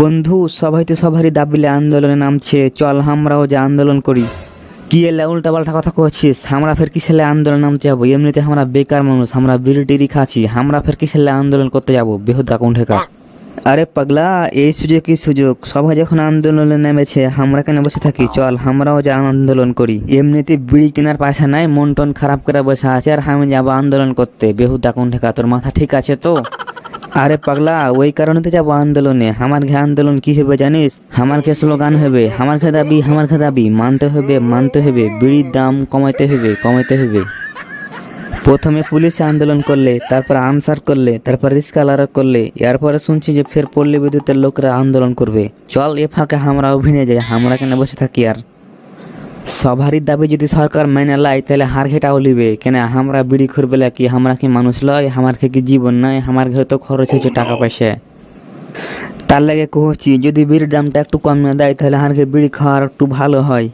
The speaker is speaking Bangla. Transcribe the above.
বন্ধু সবাই তো সবারই দাবিলে আন্দোলনে নামছে, চল আমরাও যে আন্দোলন করি। কি এলে উল্টা পাল্টা কথা কচ্ছিস আমরা ফের কিসেলে আন্দোলন নামতে যাব? এমনিতে আমরা বেকার মানুষ, আমরা বিড়ি খাচ্ছি, আমরা ফের কিসেলে আন্দোলন করতে যাব? বেহুদা কোন ঠেকা আরে পাগলা, এই সুযোগ কি সুযোগ? সবাই যখন আন্দোলনে নেমেছে, আমরা কেন বসে থাকি? চল আমরাও যে আন্দোলন করি। এমনিতে বিড়ি কেনার পয়সা নাই মন টন খারাপ করে বসে আছে, আর আমি যাব আন্দোলন করতে। বেহুদা কোন ঠেকা তোর মাথা ঠিক আছে তো? আরে পাগলা, ওই কারণে তো যাব আন্দোলনে। আমার ঘে আন্দোলন কি হবে জানিস? আমার ঘে স্লোগান হবে, আমার ঘে দাবি, আমার ঘে দাবি। মানতে হবে মানতে হবে। বিড়ির দাম কমাইতে হবে কমাইতে হবে। প্রথমে পুলিশে আন্দোলন করলে, তারপর আনসার করলে, তারপর রিস্কালার করলে, এরপরে শুনছি যে ফের পল্লী বিদ্যুতের লোকরা আন্দোলন করবে। চল এ ফাঁকে আমরা অভিনয় যাই, আমরা কেন বসে থাকি আর? সবারই দাবি, যদি সরকার মেনে লাই তাহলে হার ঘেটাও লিবে কেন আমরা বিড়ি খুরবেলা কি? আমরা কি মানুষ লয়? আমার কি জীবন নয় আমার ঘরে তো খরচ হয়েছে টাকা পয়সা। তার লাগে কুহছি যদি বিড়ির দামটা একটু কমিয়ে দেয়, তাহলে হারকে বিড়ি খাওয়ার একটু ভালো হয়।